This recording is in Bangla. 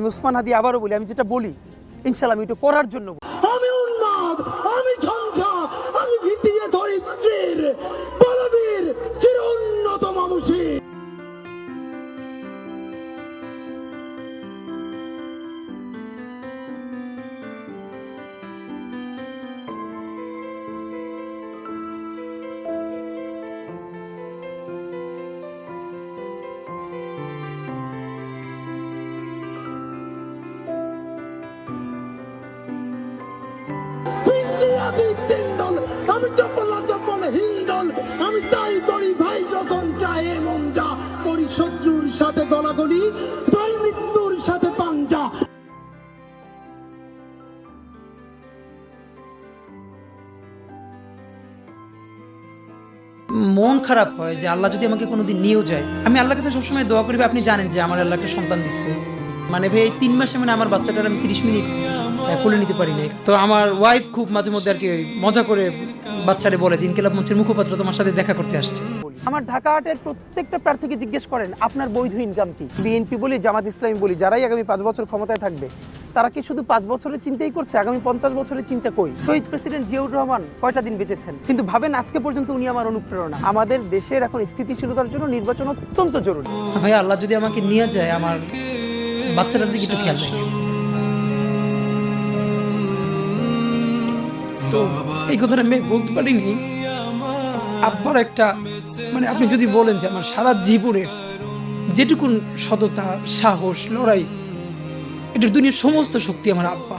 আমি উসমান হাদি আবারও বলি আমি যেটা বলি ইনশাল্লাহ আমি একটু করার জন্য আমি চপলা চপল আমি তাই করি ভাই যখন মন যা করি শত্রুর সাথে তাই মৃত্যুর সাথে পাঞ্জা। মন খারাপ হয় যে আল্লাহ যদি আমাকে কোনোদিন নিয়েও যায়। আমি আল্লাহর কাছে সবসময় দোয়া করি আপনি জানেন যে আমার আল্লাহকে সন্তান দিচ্ছে মানে ভাই, এই তিন মাসে মানে আমার বাচ্চাটার আমি তিরিশ মিনিট কোলে নিতে পারি নাই। তো আমার ওয়াইফ খুব মাঝে মধ্যে আর কি মজা করে বাচ্চারে বলে যে ইনকিলাব মঞ্চের মুখপাত্র তোমার সাথে দেখা করতে আসছে। আমার ঢাকা হাটের প্রত্যেকটা প্রার্থীকে জিজ্ঞেস করেন আপনার বৈধ ইনকাম কি? বিএনপি বলি জামাত ইসলামী বলি যারাই আগামী পাঁচ বছর ক্ষমতায় থাকবে তারা কি শুধু পাঁচ বছরের চিন্তাই করছে? আগামী পঞ্চাশ বছরের চিন্তা কই? শহীদ প্রেসিডেন্ট জিয়াউর রহমান কয়টা দিন বেঁচেছেন? কিন্তু ভাবেন আজকে পর্যন্ত উনি আমার অনুপ্রেরণা। আমাদের দেশের এখন স্থিতিশীলতার জন্য নির্বাচন অত্যন্ত জরুরি। ভাই আল্লাহ যদি আমাকে নিয়ে যায় আমার বাচ্চাটার দিকে একটু খেয়াল তো এই কথাটা আমি বলতে পারিনি। আব্বার একটা মানে আপনি যদি বলেন যে আমার সারা জীবনের যেটুকুন সততা, সাহস, লড়াই, এটার দুনিয়ার সমস্ত শক্তি আমার আব্বা।